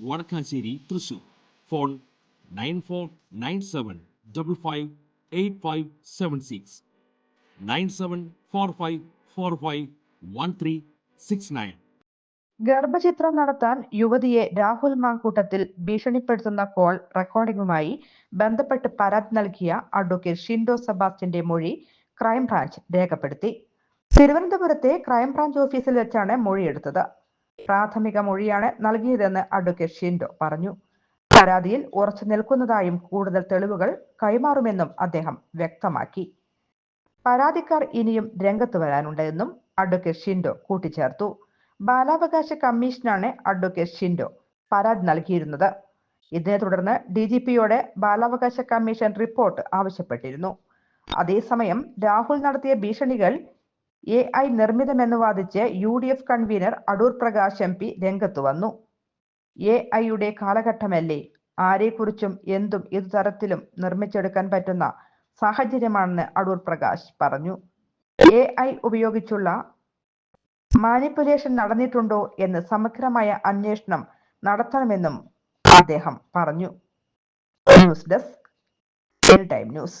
Vadakkassery Thrissur. Phone nine four nine seven double five eight five seven six. Nine seven four five four five one three six nine. ഗർഭചിത്രം നടത്താൻ യുവതിയെ രാഹുൽ മാങ്കൂട്ടത്തിൽ ഭീഷണിപ്പെടുത്തുന്ന call റെക്കോർഡിംഗുമായി ബന്ധപ്പെട്ട് പരാതി നൽകിയ advocate Shindo സെബാസ്റ്റ്യന്റെ മൊഴി crime branch രേഖപ്പെടുത്തി. തിരുവനന്തപുരത്തെ ക്രൈംബ്രാഞ്ച് ഓഫീസിൽ വെച്ചാണ് മൊഴിയെടുത്തത്. പ്രാഥമിക മൊഴിയാണ് നൽകിയതെന്ന് അഡ്വക്കേറ്റ് ഷിൻഡോ പറഞ്ഞു. പരാതിയിൽ ഉറച്ചു നിൽക്കുന്നതായും കൂടുതൽ തെളിവുകൾ കൈമാറുമെന്നും അദ്ദേഹം വ്യക്തമാക്കി. പരാതിക്കാർ ഇനിയും രംഗത്ത് വരാനുണ്ടെന്നും അഡ്വക്കേറ്റ് ഷിൻഡോ കൂട്ടിച്ചേർത്തു. ബാലാവകാശ കമ്മീഷനാണ് അഡ്വക്കേറ്റ് ഷിൻഡോ പരാതി നൽകിയിരുന്നത്. ഇതിനെ തുടർന്ന് ഡി ജി പിയോട് ബാലാവകാശ കമ്മീഷൻ റിപ്പോർട്ട് ആവശ്യപ്പെട്ടിരുന്നു. അതേസമയം രാഹുൽ നടത്തിയ ഭീഷണികൾ എ ഐ നിർമ്മിതമെന്ന് വാദിച്ച് U D F convener Adoor Prakash M P രംഗത്തു വന്നു. എ ഐയുടെ കാലഘട്ടമല്ലേ? ആരെക്കുറിച്ചും എന്തും ഇതു തരത്തിലും നിർമ്മിച്ചെടുക്കാൻ പറ്റുന്ന സാഹചര്യമാണെന്ന് അടൂർ പ്രകാശ് പറഞ്ഞു. എ ഐ ഉപയോഗിച്ചുള്ള മാനിപ്പുലേഷൻ നടന്നിട്ടുണ്ടോ എന്ന് സമഗ്രമായ അന്വേഷണം നടത്തണമെന്നും അദ്ദേഹം പറഞ്ഞു. News desk time news.